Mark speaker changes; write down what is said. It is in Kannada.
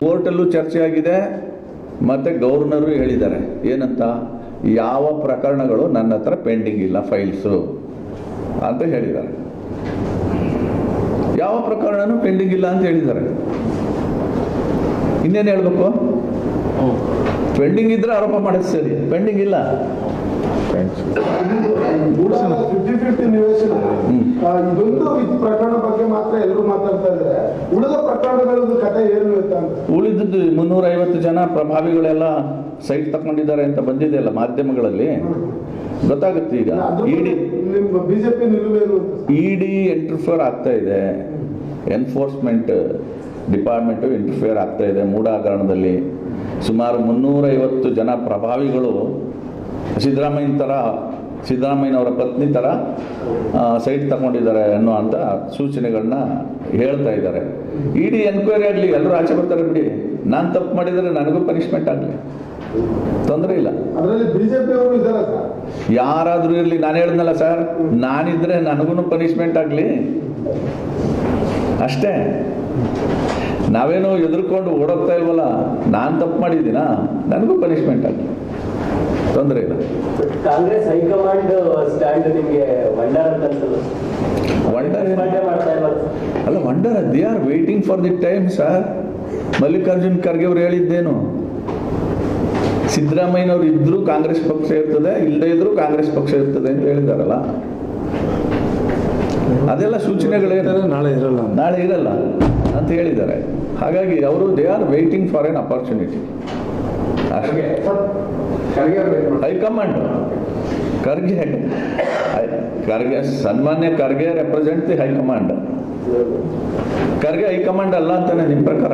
Speaker 1: ಕೋರ್ಟಲ್ಲೂ ಚರ್ಚೆ ಆಗಿದೆ ಮತ್ತು ಗವರ್ನರು ಹೇಳಿದ್ದಾರೆ ಏನಂತ? ಯಾವ ಪ್ರಕರಣಗಳು ನನ್ನ ಹತ್ರ ಪೆಂಡಿಂಗ್ ಇಲ್ಲ ಫೈಲ್ಸು ಅಂತ ಹೇಳಿದ್ದಾರೆ. ಯಾವ ಪ್ರಕರಣನೂ ಪೆಂಡಿಂಗ್ ಇಲ್ಲ ಅಂತ ಹೇಳಿದ್ದಾರೆ. ಇನ್ನೇನು ಹೇಳಬೇಕು? ಪೆಂಡಿಂಗ್ ಇದ್ರೆ ಆರೋಪ ಮಾಡೋದು ಸರಿ ಪೆಂಡಿಂಗ್ ಇಲ್ಲ.
Speaker 2: ಪ್ರಕರಣ ಬಗ್ಗೆ ಮಾತ್ರ ಎಲ್ಲರೂ ಮಾತಾಡ್ತಾ ಇದ್ದಾರೆ ಮುನ್ನೂರ ಐವತ್ತು
Speaker 1: ಉಳಿದದ್ದು ಜನ ಪ್ರಭಾವಿಗಳೆಲ್ಲ ಸೈಟ್ ತಕೊಂಡಿದ್ದಾರೆ ಅಂತ ಬಂದಿದೆಯಲ್ಲ ಮಾಧ್ಯಮಗಳಲ್ಲಿ. ಗೊತ್ತಾಗುತ್ತೆ ಈಗ. ಇಡಿ ಇಡಿ ಇಂಟರ್ಫಿಯರ್ ಆಗ್ತಾ ಇದೆ. ಎನ್ಫೋರ್ಸ್ಮೆಂಟ್ ಡಿಪಾರ್ಟ್ಮೆಂಟು ಇಂಟರ್ಫಿಯರ್ ಆಗ್ತಾ ಇದೆ ಮೂಢ ಹಗರಣದಲ್ಲಿ ಸುಮಾರು ಮುನ್ನೂರೈವತ್ತು ಜನ ಪ್ರಭಾವಿಗಳು ಸಿದ್ದರಾಮಯ್ಯ ಥರ ಸಿದ್ದರಾಮಯ್ಯನವರ ಪತ್ನಿ ಥರ ಸೈಟ್ ತಗೊಂಡಿದ್ದಾರೆ ಅನ್ನೋ ಅಂತ ಸೂಚನೆಗಳನ್ನ ಹೇಳ್ತಾ ಇದ್ದಾರೆ. ಇಡಿ ಎನ್ಕ್ವೈರಿ ಆಗಲಿ ಎಲ್ಲರೂ ಆಚೆ ಬರ್ತಾರೆ ಬಿಡಿ. ನಾನು ತಪ್ಪು ಮಾಡಿದರೆ ನನಗೂ ಪನಿಷ್ಮೆಂಟ್ ಆಗಲಿ. ತೊಂದರೆ ಇಲ್ಲ. ಯಾರಾದರೂ ಇರಲಿ ನಾನು ಹೇಳಿದ್ನಲ್ಲ ಸರ್ ನಾನಿದ್ರೆ ನನಗೂ ಪನಿಷ್ಮೆಂಟ್ ಆಗಲಿ. ಅಷ್ಟೇ. ನಾವೇನೋ ಎದುರ್ಕೊಂಡು ಓಡೋಗ್ತಾ ಇಲ್ವಲ್ಲ ನಾನು ತಪ್ಪು ಮಾಡಿದ್ದೀನಾ? ನನಗೂ ಪನಿಷ್ಮೆಂಟ್ ಆಗಲಿ. ತೊಂದರೆ ಇಲ್ಲ.
Speaker 3: ಕಾಂಗ್ರೆಸ್ ಹೈಕಮಾಂಡ್ ಸ್ಟ್ಯಾಂಡ್ ನಿಮಗೆ ವಂಡರ್ ಅಂತ
Speaker 1: ಅಲ್ಲ wonder they are waiting for the time sir Mallikarjun Kharge ಅವರು ಹೇಳಿದ್ದೇನು. ಸಿದ್ದರಾಮಯ್ಯನವ್ರು ಇದ್ರೂ ಕಾಂಗ್ರೆಸ್ ಪಕ್ಷ ಇರ್ತದೆ ಇಲ್ಲದೇ ಇದ್ರೂ ಕಾಂಗ್ರೆಸ್ ಪಕ್ಷ ಇರ್ತದೆ ಅಂತ ಹೇಳಿದಾರಲ್ಲ. ಅದೆಲ್ಲ ಸೂಚನೆಗಳೇನು?
Speaker 4: ನಾಳೆ ಇರಲ್ಲ
Speaker 1: ನಾಳೆ ಇರಲ್ಲ ಅಂತ ಹೇಳಿದ್ದಾರೆ. ಹಾಗಾಗಿ ಅವರು they are waiting for an opportunity high command Kharge high- Kharge ಸನ್ಮಾನ್ಯ Kharge represent the high command Kharge high command ಅಲ್ಲ ಅಂತಾನೆ ನಿಮ್ಮ ಪ್ರಕಾರ?